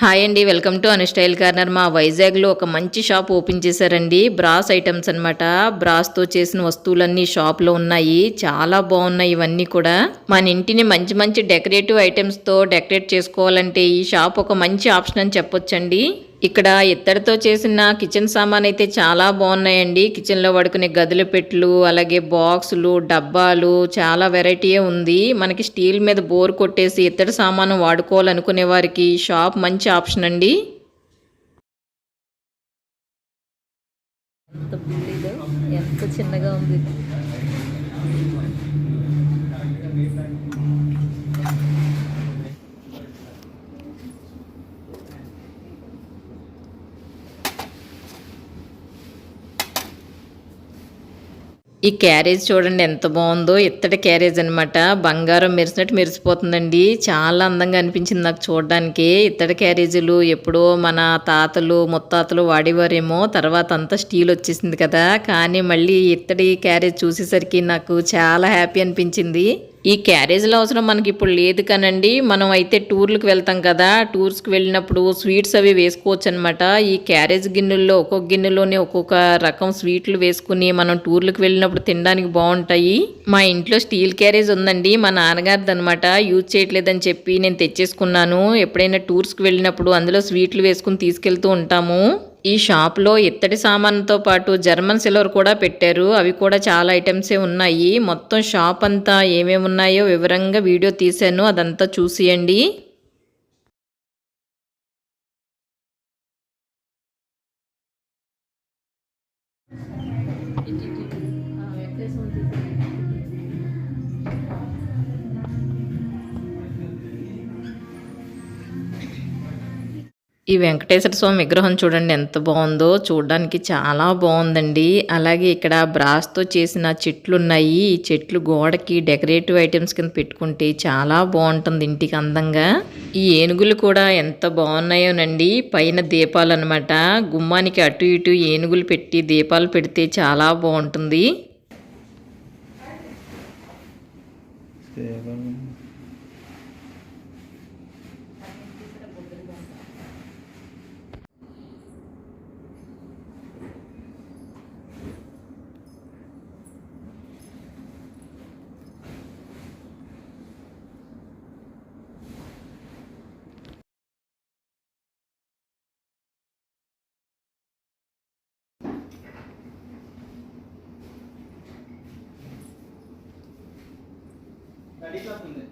Hi అండి welcome to style corner. మా వైజాగ్లో ఒక మంచి షాప్ ఓపెన్ చేశారండి. బ్రాస్ ఐటమ్స్ అనమాట బ్రాస్తో చేసిన వస్తువులన్నీ షాప్లో ఉన్నాయి. చాలా బాగున్నాయి ఇవన్నీ కూడా. మన ఇంటిని మంచి మంచి డెకరేటివ్ ఐటమ్స్తో డెకరేట్ చేసుకోవాలంటే ఈ షాప్ ఒక మంచి ఆప్షన్ అని చెప్పొచ్చండి. ఇక్కడ ఇత్తడితో చేసిన కిచెన్ సామాన్ అయితే చాలా బాగున్నాయండి. కిచెన్లో వాడుకునే గదుల పెట్లు అలాగే బాక్సులు డబ్బాలు చాలా వెరైటీయే ఉంది. మనకి స్టీల్ మీద బోర్ కొట్టేసి ఇత్తడి సామాను వాడుకోవాలనుకునే వారికి షాప్ మంచి ఆప్షన్ అండి. ఎంత చిన్నగా ఉంది. ఈ క్యారేజ్ చూడండి ఎంత బాగుందో. ఇత్తడి క్యారేజ్ అనమాట బంగారం మెరిసినట్టు మెరిసిపోతుందండి. చాలా అందంగా అనిపించింది నాకు చూడడానికి. ఇత్తడి క్యారేజీలు ఎప్పుడో మన తాతలు ముత్తాతలు వాడేవారేమో. తర్వాత అంతా స్టీల్ వచ్చేసింది కదా. కానీ మళ్ళీ ఇత్తడి క్యారేజ్ చూసేసరికి నాకు చాలా హ్యాపీ అనిపించింది. ఈ క్యారేజ్లో అవసరం మనకి ఇప్పుడు లేదు కానండి. మనం అయితే టూర్లకు వెళ్తాం కదా. టూర్స్కి వెళ్ళినప్పుడు స్వీట్స్ అవి వేసుకోవచ్చు అనమాట ఈ క్యారేజ్ గిన్నెల్లో ఒక్కొక్క గిన్నెలోనే ఒక్కొక్క రకం స్వీట్లు వేసుకుని మనం టూర్లకు వెళ్ళినప్పుడు తినడానికి బాగుంటాయి. మా ఇంట్లో స్టీల్ క్యారేజ్ ఉందండి. మా నాన్నగారిది అనమాట యూజ్ చేయట్లేదని చెప్పి నేను తెచ్చేసుకున్నాను. ఎప్పుడైనా టూర్స్కి వెళ్ళినప్పుడు అందులో స్వీట్లు వేసుకుని తీసుకెళ్తూ ఉంటాము. ఈ షాప్లో ఇత్తడి సామాన్తో పాటు జర్మన్ సిల్వర్ కూడా పెట్టారు. అవి కూడా చాలా ఐటమ్సే ఉన్నాయి. మొత్తం షాప్ అంతా ఏమేమి ఉన్నాయో వివరంగా వీడియో తీశాను. అదంతా చూసియండి. ఈ వెంకటేశ్వర స్వామి విగ్రహం చూడండి ఎంత బాగుందో. చూడడానికి చాలా బాగుందండి. అలాగే ఇక్కడ బ్రాస్తో చేసిన చెట్లు ఉన్నాయి ఈ చెట్లు గోడకి డెకరేటివ్ ఐటమ్స్ కింద పెట్టుకుంటే చాలా బాగుంటుంది ఇంటికి అందంగా. ఈ ఏనుగులు కూడా ఎంత బాగున్నాయోనండి. పైన దీపాలు అనమాట గుమ్మానికి అటు ఇటు ఏనుగులు పెట్టి దీపాలు పెడితే చాలా బాగుంటుంది. 자, 리플 같은데.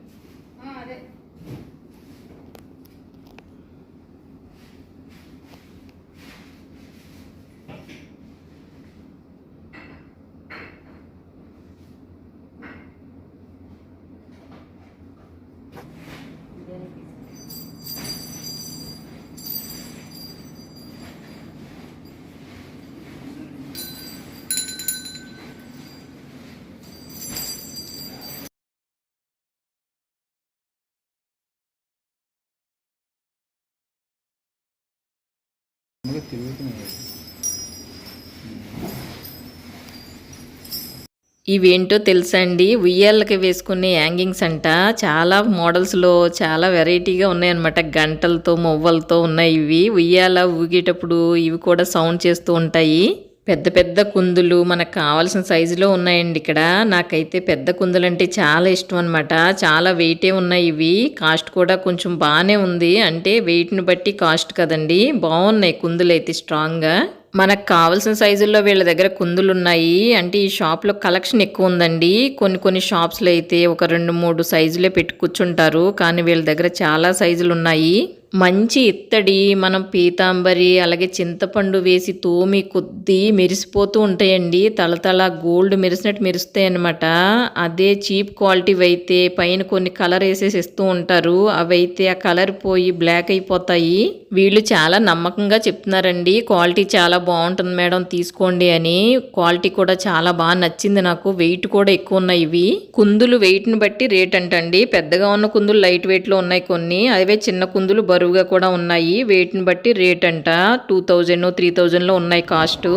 ఇవేంటో తెలుసా అండి ఉయ్యాలకి వేసుకునే యాంగింగ్స్ అంట. చాలా మోడల్స్లో చాలా వెరైటీగా ఉన్నాయన్నమాట. గంటలతో మొవ్వలతో ఉన్నాయి ఇవి. ఉయ్యాల ఊగేటప్పుడు ఇవి కూడా సౌండ్ చేస్తూ ఉంటాయి. పెద్ద పెద్ద కుందులు మనకు కావాల్సిన సైజులో ఉన్నాయండి ఇక్కడ. నాకైతే పెద్ద కుందులు అంటే చాలా ఇష్టం అనమాట చాలా వెయిటే ఉన్నాయి ఇవి. కాస్ట్ కూడా కొంచెం బాగానే ఉంది. అంటే వెయిట్ని బట్టి కాస్ట్ కదండి. బాగున్నాయి కుందులు అయితే స్ట్రాంగ్గా మనకు కావాల్సిన సైజుల్లో వీళ్ళ దగ్గర కుందులు ఉన్నాయి. అంటే ఈ షాప్లో కలెక్షన్ ఎక్కువ ఉందండి. కొన్ని కొన్ని షాప్స్లో అయితే ఒక రెండు మూడు సైజులే పెట్టి కూర్చుంటారు. కానీ వీళ్ళ దగ్గర చాలా సైజులు ఉన్నాయి. మంచి ఇత్తడి మనం పీతాంబరి అలాగే చింతపండు వేసి తోమి కొద్దీ మెరిసిపోతూ ఉంటాయండి. తలతల గోల్డ్ మెరిసినట్టు మెరుస్తాయి అనమాట అదే చీప్ క్వాలిటీ అయితే పైన కొన్ని కలర్ వేసేసి ఇస్తూ ఉంటారు. అవి అయితే ఆ కలర్ పోయి బ్లాక్ అయిపోతాయి. వీళ్ళు చాలా నమ్మకంగా చెప్తున్నారండి. క్వాలిటీ చాలా బాగుంటుంది మేడం తీసుకోండి అని. క్వాలిటీ కూడా చాలా బాగా నచ్చింది నాకు. వెయిట్ కూడా ఎక్కువ ఉన్నాయి ఇవి. కుందులు వెయిట్ని బట్టి రేట్ అంటండి. పెద్దగా ఉన్న కుందులు లైట్ వెయిట్లో ఉన్నాయి కొన్ని. అవే చిన్న కుందులు బరువుగా కూడా ఉన్నాయి. వెయిట్ని బట్టి రేట్ అంట. టూ థౌజండ్ త్రీ థౌజండ్లో ఉన్నాయి కాస్ట్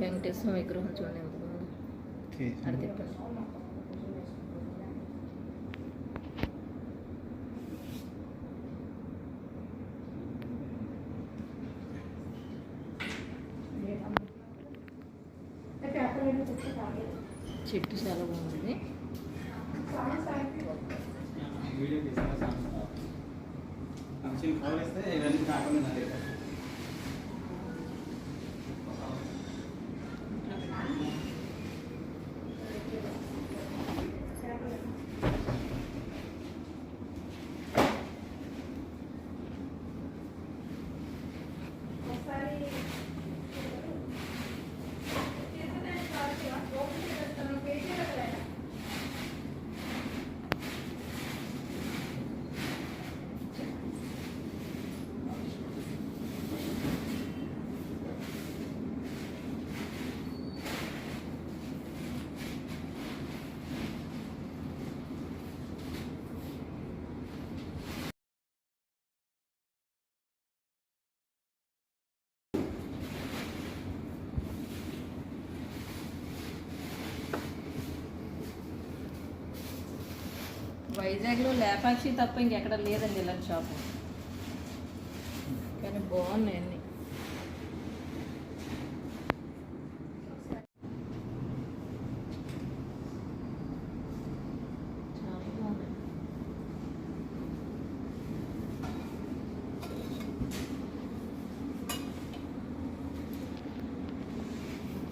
వెంకటేశ్వర విగ్రహం చూడండి ఎంత బాగుందో అక్కడ తిప్పండి చెట్టు చాలా బాగుంది. వీడియో ఫంక్షన్ ఇవన్నీ కాకుండా వైజాగ్లో లేపాక్షి తప్ప ఇంకెక్కడ లేదండి ఇలాంటి షాపు. కానీ బాగున్నాయండి అన్ని చాలా బాగున్నాయి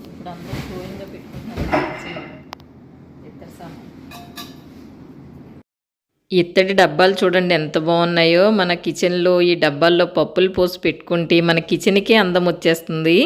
ఇప్పుడు అందరూ షోయింగ్గా పెట్టుకుంటున్నారు ఇద్దరు సామాన్ ఇత్తడి డబ్బాలు చూడండి ఎంత బాగున్నాయో. మన కిచెన్లో ఈ డబ్బాల్లో పప్పులు పోసి పెట్టుకుంటే మన కిచెన్కే అందం వచ్చేస్తుంది.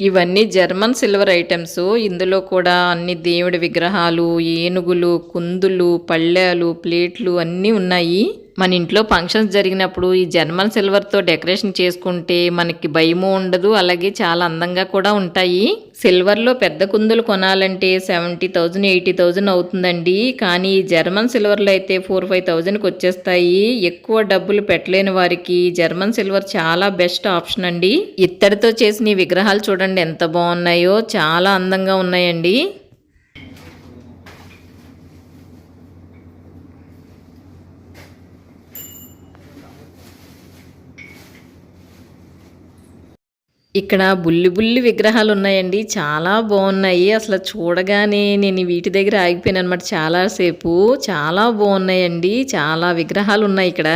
ఇవన్నీ జర్మన్ సిల్వర్ ఐటమ్స్. ఇందులో కూడా అన్ని దేవుడి విగ్రహాలు ఏనుగులు కుందులు పళ్ళాలు ప్లేట్లు అన్నీ ఉన్నాయి. మన ఇంట్లో ఫంక్షన్స్ జరిగినప్పుడు ఈ జర్మన్ సిల్వర్తో డెకరేషన్ చేసుకుంటే మనకి భయము ఉండదు అలాగే చాలా అందంగా కూడా ఉంటాయి. సిల్వర్లో పెద్ద కుందులు కొనాలంటే సెవెంటీ థౌజండ్ ఎయిటీ థౌజండ్ అవుతుందండి. కానీ ఈ జర్మన్ సిల్వర్లో అయితే ఫోర్ ఫైవ్ థౌజండ్కి వచ్చేస్తాయి. ఎక్కువ డబ్బులు పెట్టలేని వారికి జర్మన్ సిల్వర్ చాలా బెస్ట్ ఆప్షన్ అండి. ఇత్తడితో చేసిన ఈ విగ్రహాలు చూడండి ఎంత బాగున్నాయో చాలా అందంగా ఉన్నాయండి. ఇక్కడ బుల్లి బుల్లి విగ్రహాలు ఉన్నాయండి చాలా బాగున్నాయి. అసలు చూడగానే నేను వీటి దగ్గర ఆగిపోయాను అనమాట చాలాసేపు చాలా బాగున్నాయండి. చాలా విగ్రహాలు ఉన్నాయి ఇక్కడ.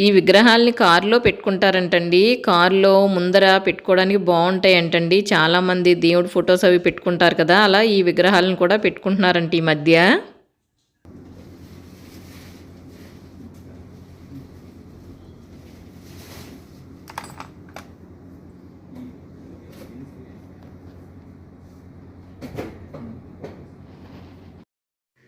ఈ విగ్రహాల్ని కారులో పెట్టుకుంటారంటండి. కారులో ముందర పెట్టుకోవడానికి బాగుంటాయంటండి. చాలామంది దేవుడి ఫొటోస్ అవి పెట్టుకుంటారు కదా. అలా ఈ విగ్రహాలను కూడా పెట్టుకుంటున్నారంట ఈ మధ్య.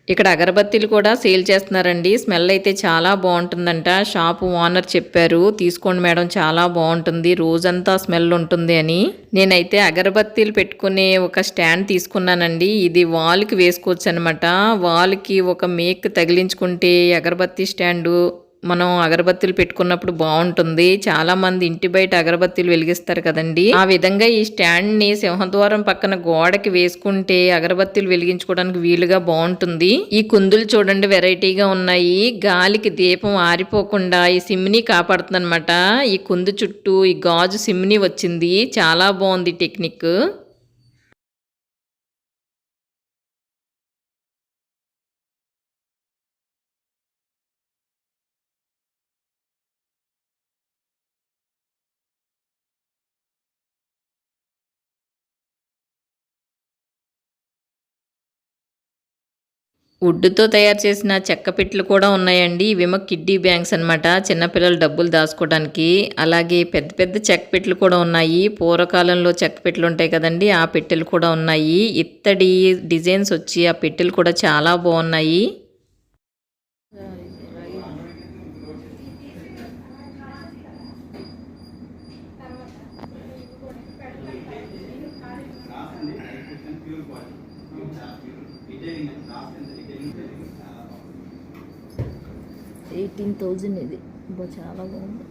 ఇక్కడ అగరబత్తీలు కూడా సేల్ చేస్తున్నారండి. స్మెల్ అయితే చాలా బాగుంటుందంట. షాప్ ఓనర్ చెప్పారు తీసుకోండి మేడం చాలా బాగుంటుంది. రోజంతా స్మెల్ ఉంటుంది అని. నేనైతే అగరబత్తీలు పెట్టుకునే ఒక స్టాండ్ తీసుకున్నానండి. ఇది వాల్కి వేసుకోవచ్చు అనమాట వాల్కి ఒక మేక్ తగిలించుకుంటే అగరబత్తి స్టాండు మనం అగరబత్తులు పెట్టుకున్నప్పుడు బాగుంటుంది. చాలా మంది ఇంటి బయట అగరబత్తీలు వెలిగిస్తారు కదండి. ఆ విధంగా ఈ స్టాండ్ని సింహద్వారం పక్కన గోడకి వేసుకుంటే అగరబత్తీలు వెలిగించుకోవడానికి వీలుగా బాగుంటుంది. ఈ కుందులు చూడండి వెరైటీగా ఉన్నాయి. గాలికి దీపం ఆరిపోకుండా ఈ సిమ్ని కాపాడుతుంది ఈ కుందు చుట్టూ ఈ గాజు సిమ్ని వచ్చింది. చాలా బాగుంది టెక్నిక్. వుడ్తో తయారు చేసిన చెక్క పెట్టెలు కూడా ఉన్నాయండి. ఇవేమో కిడ్డీ బ్యాంక్స్ అనమాట చిన్నపిల్లలు డబ్బులు దాచుకోవడానికి. అలాగే పెద్ద పెద్ద చెక్క పెట్టెలు కూడా ఉన్నాయి. పూర్వకాలంలో చెక్క పెట్లు ఉంటాయి కదండి ఆ పెట్టెలు కూడా ఉన్నాయి. ఇత్తడి డిజైన్స్ వచ్చి ఆ పెట్టెలు కూడా చాలా బాగున్నాయి. ఎయిటీన్ థౌజండ్ ఇది. బా చాలా బాగుంది.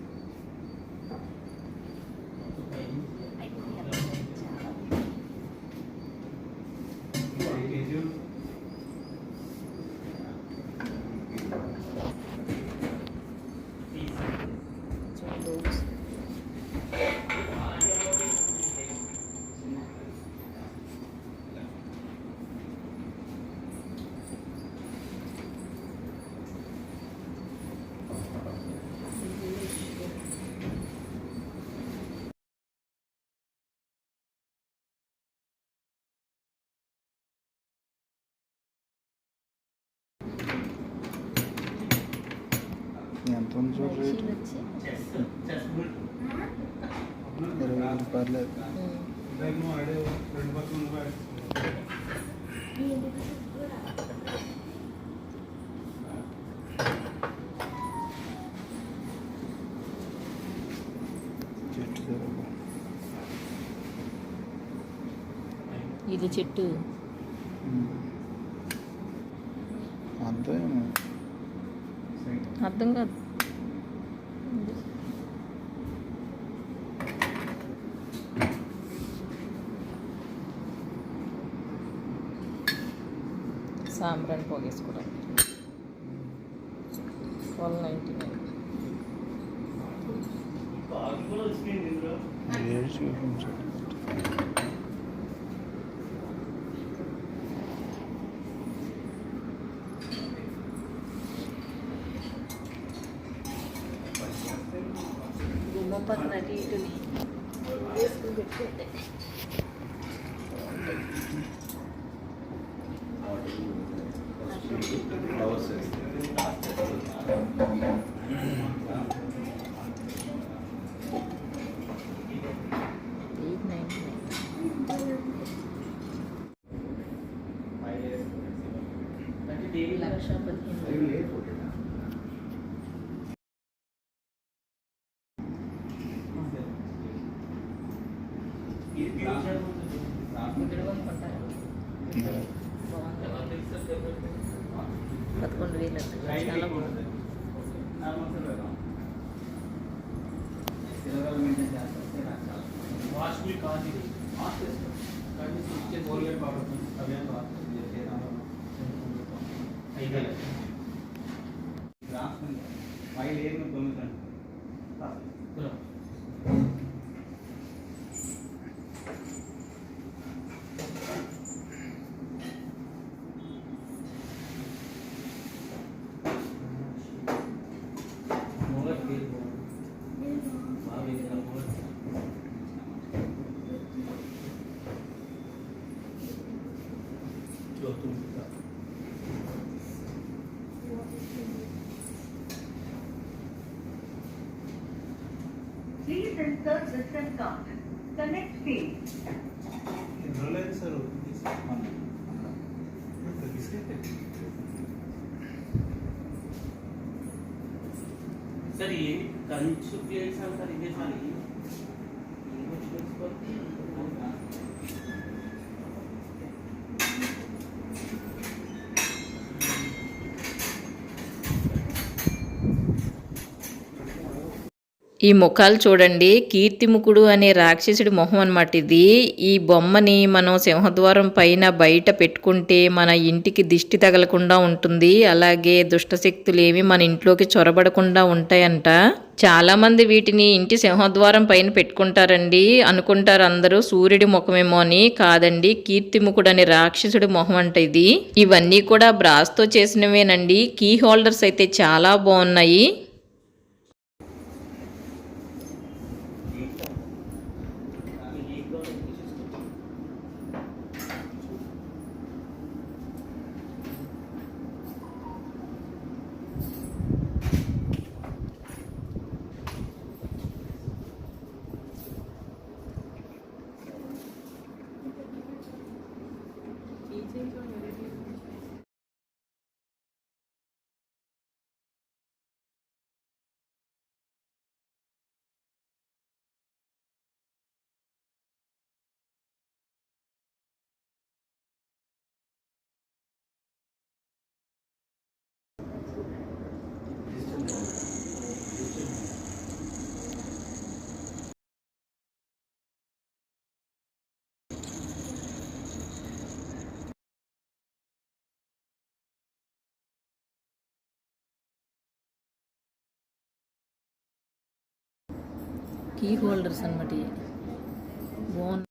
ఎంత ఉంది చూడు రేట్ ఇరవై ఐదు పర్లేదు. ఇది చెట్టు ఉమ్. అంతే అర్థం కాదు సాంబ్రాన్ని పోగేసుకోవడం ట్వెల్వ్ నైంటీ నైన్ చూపించండి గుమ్మ పక్కన అటు ఇటుని వేసుకుని పెట్టుకుంటే ఎయిట్ నైంటీ నైన్ లక్ష పదిహేను ఇక్కడ కొనుక్కుంటారా బాగుంది పదకొండు వేలు అంట. చాలా బాగుంది వాష్ఫుల్ కాదు ఇది కానీ ఇచ్చే కోల్గేట్ పవర్ అవేం ఐదు Please insert system card. Connect field. Reliance sir, this one. Sir ये कंच भी ऐसा सर ये सारी ఈ ముఖాలు చూడండి. కీర్తిముఖుడు అనే రాక్షసుడి మొహం అనమాట ఇది. ఈ బొమ్మని మనం సింహద్వారం పైన బయట పెట్టుకుంటే మన ఇంటికి దిష్టి తగలకుండా ఉంటుంది. అలాగే దుష్టశక్తులు ఏమి మన ఇంట్లోకి చొరబడకుండా ఉంటాయంట. చాలామంది వీటిని ఇంటి సింహద్వారం పైన పెట్టుకుంటారండి. అనుకుంటారు అందరూ సూర్యుడి ముఖమేమో అని. కాదండి కీర్తిముఖుడు అనే రాక్షసుడి మొహం అంట ఇది. ఇవన్నీ కూడా బ్రాస్తో చేసినవేనండి. కీ హోల్డర్స్ అయితే చాలా బాగున్నాయి. కీ హోల్డర్స్ అనమాట బాగుంది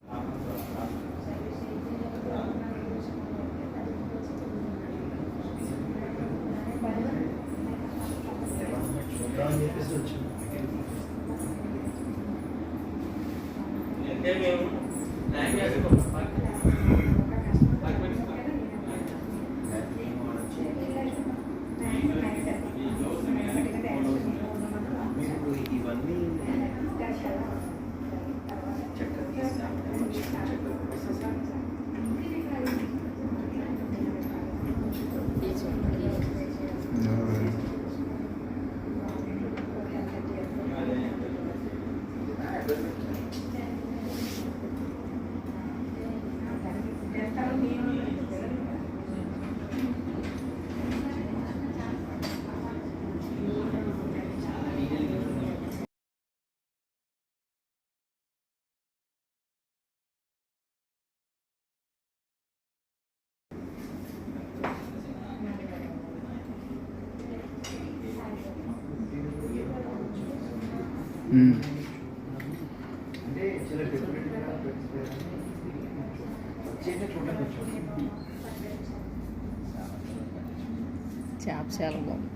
చేప చాలా బాగుంది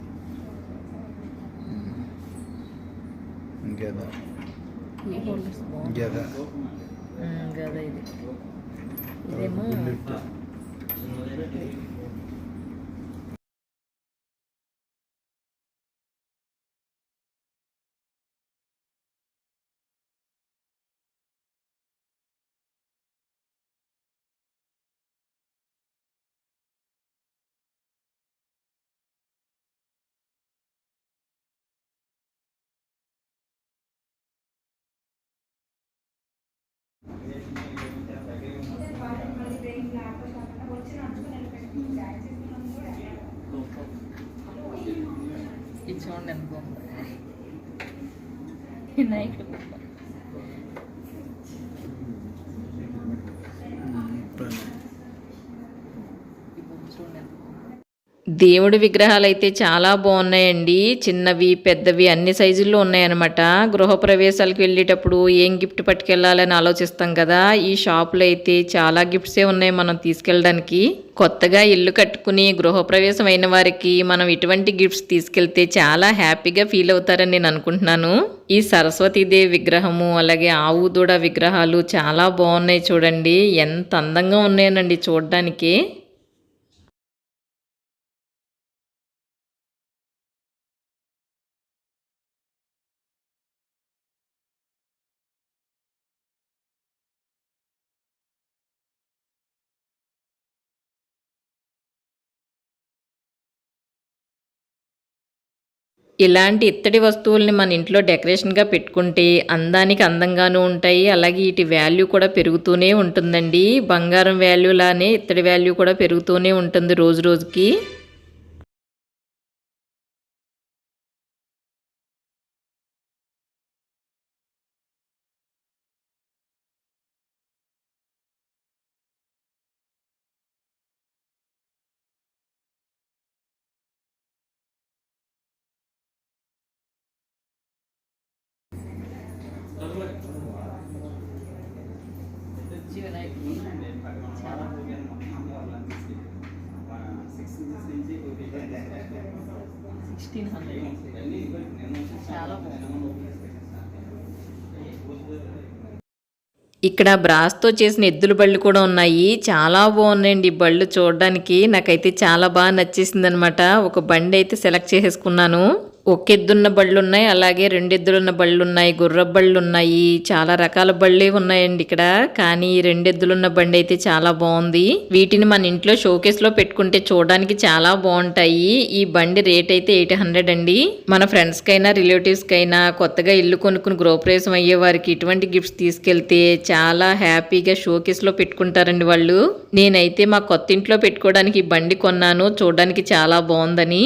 గదా ఇది. ఇదేమో బుల్లెట్ ఇది చూడండి ఎంత బాగుంది వినాయకుడు చూడండి. దేవుడి విగ్రహాలు అయితే చాలా బాగున్నాయండి. చిన్నవి పెద్దవి అన్ని సైజుల్లో ఉన్నాయన్నమాట. గృహప్రవేశాలకు వెళ్ళేటప్పుడు ఏం గిఫ్ట్ పట్టుకెళ్ళాలని ఆలోచిస్తాం కదా. ఈ షాపులో అయితే చాలా గిఫ్ట్సే ఉన్నాయి మనం తీసుకెళ్ళడానికి. కొత్తగా ఇల్లు కట్టుకుని గృహప్రవేశం అయిన వారికి మనం ఇటువంటి గిఫ్ట్స్ తీసుకెళ్తే చాలా హ్యాపీగా ఫీల్ అవుతారని నేను అనుకుంటున్నాను. ఈ సరస్వతీదేవి విగ్రహము అలాగే ఆవు దూడ విగ్రహాలు చాలా బాగున్నాయి చూడండి. ఎంత అందంగా ఉన్నాయనండి చూడడానికి. ఇలాంటి ఇత్తడి వస్తువుల్ని మన ఇంట్లో డెకరేషన్గా పెట్టుకుంటే అందానికి అందంగానూ ఉంటాయి. అలాగే వీటి వాల్యూ కూడా పెరుగుతూనే ఉంటుందండి. బంగారం వాల్యూలానే ఇత్తడి వాల్యూ కూడా పెరుగుతూనే ఉంటుంది రోజు రోజుకి. ఇక్కడ బ్రాస్తో చేసిన ఎద్దుల బళ్ళు కూడా ఉన్నాయి. చాలా బాగున్నాయండి ఈ బళ్ళు చూడడానికి. నాకైతే చాలా బాగా నచ్చేసింది అనమాట ఒక బండి అయితే సెలెక్ట్ చేసేసుకున్నాను. ఒక ఎద్దున్న బళ్ళు ఉన్నాయి అలాగే రెండెద్దులున్న బళ్ళు ఉన్నాయి గుర్ర బళ్ళు ఉన్నాయి చాలా రకాల బళ్ళే ఉన్నాయండి ఇక్కడ. కానీ ఈ రెండెద్దులున్న బండి అయితే చాలా బాగుంది. వీటిని మన ఇంట్లో షోకేస్లో పెట్టుకుంటే చూడడానికి చాలా బాగుంటాయి. ఈ బండి రేట్ అయితే ఎయిట్ హండ్రెడ్ అండి. మన ఫ్రెండ్స్ కైనా రిలేటివ్స్ కైనా కొత్తగా ఇల్లు కొనుక్కుని గృహప్రవేశం అయ్యే వారికి ఇటువంటి గిఫ్ట్స్ తీసుకెళ్తే చాలా హ్యాపీగా షోకేస్లో పెట్టుకుంటారండి వాళ్ళు. నేనైతే మా కొత్త ఇంట్లో పెట్టుకోవడానికి ఈ బండి కొన్నాను. చూడడానికి చాలా బాగుందని.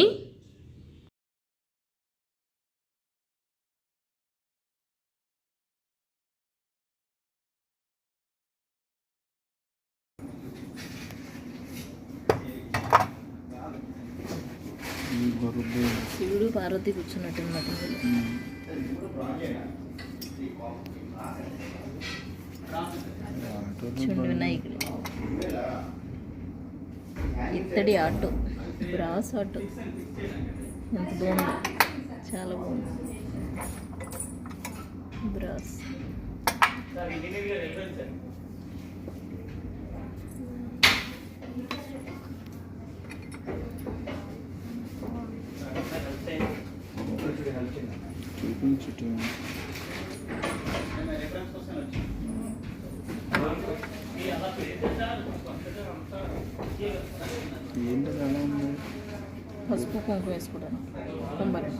పార్వతి కూర్చున్నట్టు అనమాట ఇత్తడి ఆటో బ్రాస్ ఆటో. ఎంత బాగుంది. చాలా బాగుంది. బ్రాస్ అంతా ఏంటి అలా ఉంది? పసుపు కుంకుమ వేసుకుంటాను కుంభరం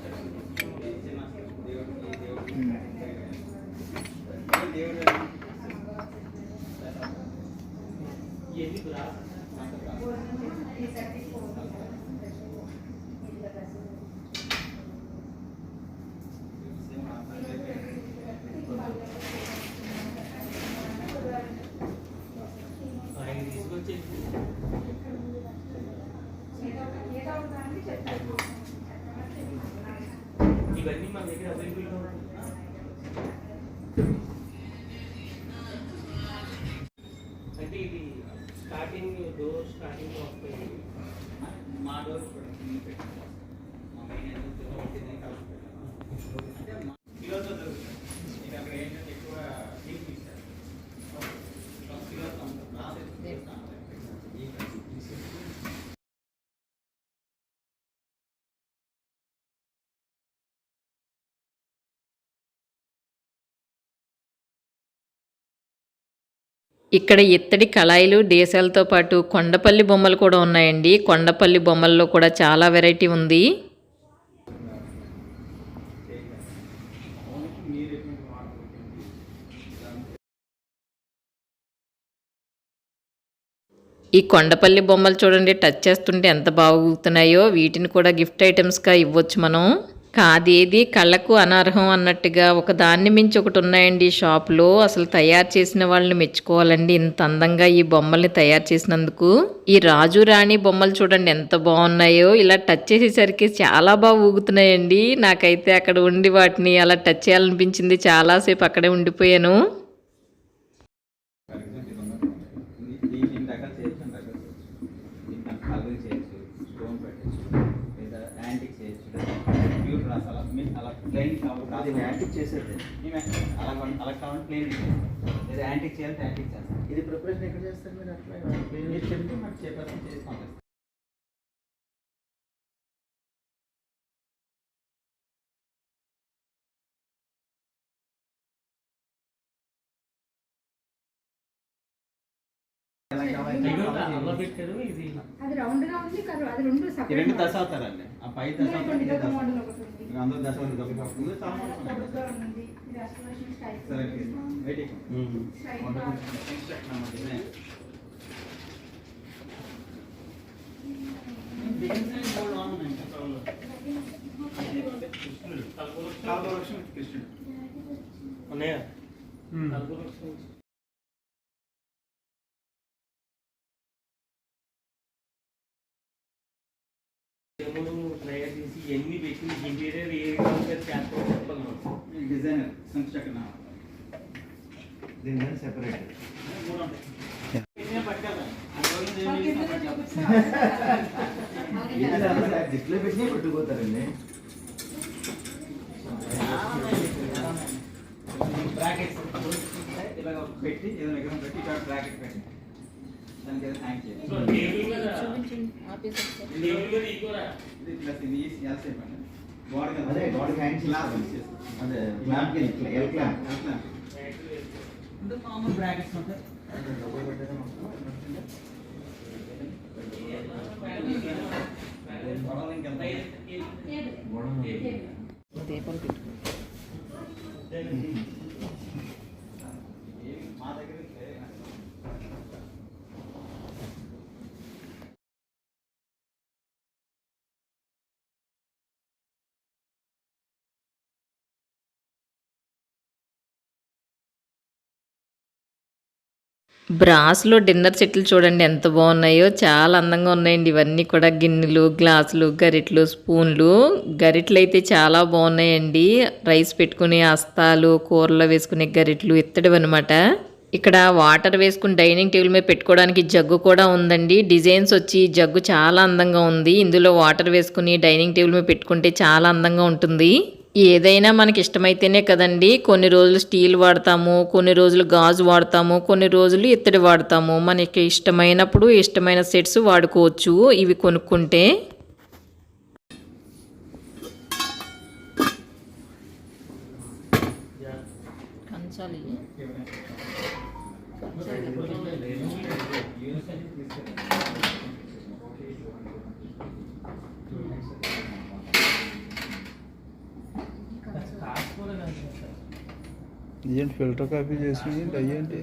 लेके अभी भी ఇక్కడ ఇత్తడి కళాయిలు డేసాలతో పాటు కొండపల్లి బొమ్మలు కూడా ఉన్నాయండి. కొండపల్లి బొమ్మల్లో కూడా చాలా వెరైటీ ఉంది. ఈ కొండపల్లి బొమ్మలు చూడండి టచ్ చేస్తుంటే ఎంత బాగుతున్నాయో. వీటిని కూడా గిఫ్ట్ ఐటమ్స్గా ఇవ్వచ్చు మనం. కాదేది కళ్ళకు అనర్హం అన్నట్టుగా ఒక దాన్ని మించి ఒకటి ఉన్నాయండి ఈ షాప్లో. అసలు తయారు చేసిన వాళ్ళని మెచ్చుకోవాలండి ఇంత అందంగా ఈ బొమ్మల్ని తయారు చేసినందుకు. ఈ రాజు రాణి బొమ్మలు చూడండి ఎంత బాగున్నాయో. ఇలా టచ్ చేసేసరికి చాలా బాగా ఊగుతున్నాయండి. నాకైతే అక్కడ ఉండి వాటిని అలా టచ్ చేయాలనిపించింది. చాలాసేపు అక్కడే ఉండిపోయాను దీన్ని ఇన్ని రకాలు చేయొచ్చు అని రకాలు దీంట్లో కలరింగ్ చేయొచ్చు స్టోన్ పెట్టచ్చు లేదా యాంటిక్ చేయొచ్చు ప్యూర్ రాస్ అలా మీ అలా ప్లెయిన్ కావాలి అది యాంటిక్ చేసేది. మేము అలా అలా కావాలి ప్లెయిన్ లేదా యాంటిక్ చేయాలంటే యాంటిక్ చేస్తాం ఇది ప్రిపరేషన్ ఎక్కడ చేస్తారు మీరు అట్లా? మీరు చెప్తే మాకు చెప్పేస్తాం చేసి అది రౌండ్గా ఉంది అది రెండు separate రెండు model. దశావతారండి ఆ పై ఇందులో దశావతారం కొన్ని ఈ ఇదొక దశావతారం. మోడల్ ఒకటి ఉంది. ఇక అందరూ ఎన్ని పెట్టి ఇంటీరియర్ ఏ చెప్పగలను డిజైనర్ సంచకన దీని సెపరేట్. డిస్ప్లే పెట్టి పట్టుకుపోతారండి బ్రాకెట్స్ ఇలా పెట్టి ఏదో విగ్రహం పెట్టి ఇక్కడ బ్రాకెట్ పెట్టి దానికి ఏదో హ్యాంగ్ చేయాలి సో టేబుల్ మీద టేబుల్ మీద ఇగోరా ఇది ప్లస్ ఇది ఎల్ షేప్ అండి గోడ కదా అదే గోడకి గ్లాస్ చేస్తారు. అదే క్లాంప్ ఎల్ క్లాంప్ అంటే మామూలు బ్రాకెట్స్ ఉంటాయి. గొడవలు ఇంకెంత దీపం పెట్టు ఏమి మా దగ్గర బ్రాస్లో డిన్నర్ సెట్లు చూడండి ఎంత బాగున్నాయో. చాలా అందంగా ఉన్నాయండి ఇవన్నీ కూడా. గిన్నెలు గ్లాసులు గరిట్లు స్పూన్లు. గరిట్లు అయితే చాలా బాగున్నాయండి. రైస్ పెట్టుకునే అస్తాలు కూరలో వేసుకునే గరిట్లు ఇత్తడివి అనమాట ఇక్కడ వాటర్ వేసుకుని డైనింగ్ టేబుల్ మీద పెట్టుకోవడానికి జగ్గు కూడా ఉందండి. డిజైన్స్ వచ్చి జగ్గు చాలా అందంగా ఉంది. ఇందులో వాటర్ వేసుకుని డైనింగ్ టేబుల్ మీద పెట్టుకుంటే చాలా అందంగా ఉంటుంది. ఏదైనా మనకి ఇష్టమైతేనే కదండి. కొన్ని రోజులు స్టీల్ వాడతాము కొన్ని రోజులు గాజు వాడతాము కొన్ని రోజులు ఇత్తడి వాడతాము. మనకి ఇష్టమైనప్పుడు ఇష్టమైన సెట్స్ వాడుకోవచ్చు. ఇవి కొనుక్కుంటే కంచాలి ఏంటి ఫిల్టర్ కాఫీ చేసి అయ్యేంటి?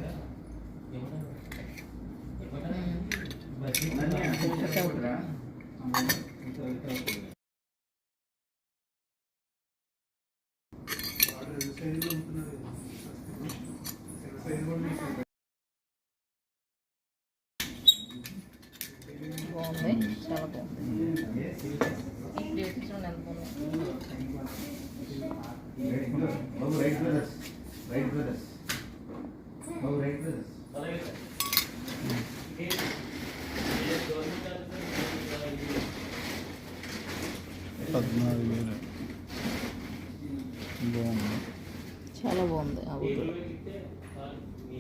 బాగుంది చాలా బాగుంది ఈ ప్లేట్ చూడండి ఎంత బాగుంది. Babu right brothers right brothers Babu right brothers అలాగే సార్ ఏ ఏ గవర్నమెంట్ హాస్పిటల్ పద్నాలుగు వేలు బాగుంది చాలా బాగుంది ఆ ఊరు. టేబుల్ పెడితే చాలు. మీ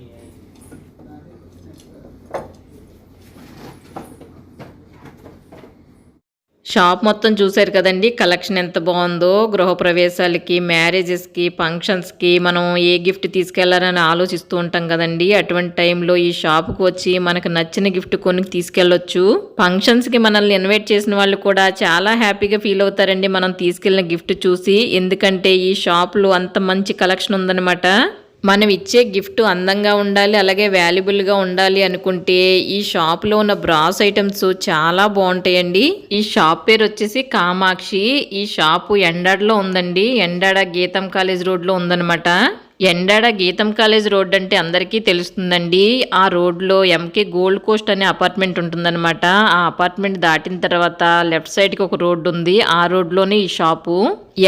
షాప్ మొత్తం చూశారు కదండి. కలెక్షన్ ఎంత బాగుందో గృహప్రవేశాలకి మ్యారేజెస్కి ఫంక్షన్స్కి మనం ఏ గిఫ్ట్ తీసుకెళ్ళాలని ఆలోచిస్తూ ఉంటాం కదండి. అటువంటి టైంలో ఈ షాప్కి వచ్చి మనకు నచ్చిన గిఫ్ట్ కొని తీసుకెళ్ళొచ్చు ఫంక్షన్స్కి మనల్ని ఇన్వైట్ చేసిన వాళ్ళు కూడా చాలా హ్యాపీగా ఫీల్ అవుతారండి మనం తీసుకెళ్ళిన గిఫ్ట్ చూసి. ఎందుకంటే ఈ షాప్లో అంత మంచి కలెక్షన్ ఉందన్నమాట. మనం ఇచ్చే గిఫ్ట్ అందంగా ఉండాలి అలాగే వాల్యుబుల్గా ఉండాలి అనుకుంటే ఈ షాప్లో ఉన్న బ్రాస్ ఐటమ్స్ చాలా బాగుంటాయండి. ఈ షాప్ పేరు వచ్చేసి కామాక్షి. ఈ షాపు ఎండాడలో ఉందండి. ఎండాడ గీతం కాలేజ్ రోడ్లో ఉందనమాట ఎండాడ గీతం కాలేజ్ రోడ్ అంటే అందరికీ తెలుస్తుందండి. ఆ రోడ్లో ఎంకే గోల్డ్ కోస్ట్ అనే అపార్ట్మెంట్ ఉంటుందన్నమాట. ఆ అపార్ట్మెంట్ దాటిన తర్వాత లెఫ్ట్ సైడ్కి ఒక రోడ్డు ఉంది. ఆ రోడ్లోనే ఈ షాపు.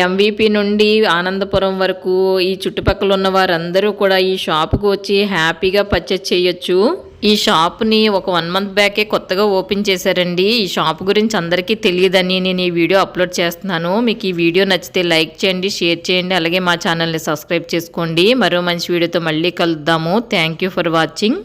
ఎంవిపి నుండి ఆనందపురం వరకు ఈ చుట్టుపక్కల ఉన్న వారందరూ కూడా ఈ షాపుకు వచ్చి హ్యాపీగా పర్చేస్ చేయొచ్చు. ఈ షాప్ని ఒక వన్ మంత్ బ్యాకే కొత్తగా ఓపెన్ చేశారండి. ఈ షాప్ గురించి అందరికీ తెలియదని నేను ఈ వీడియో అప్లోడ్ చేస్తున్నాను. మీకు ఈ వీడియో నచ్చితే లైక్ చేయండి షేర్ చేయండి అలాగే మా ఛానల్ని సబ్స్క్రైబ్ చేసుకోండి. మరో మంచి వీడియోతో మళ్ళీ కలుద్దాము. Thank you for watching.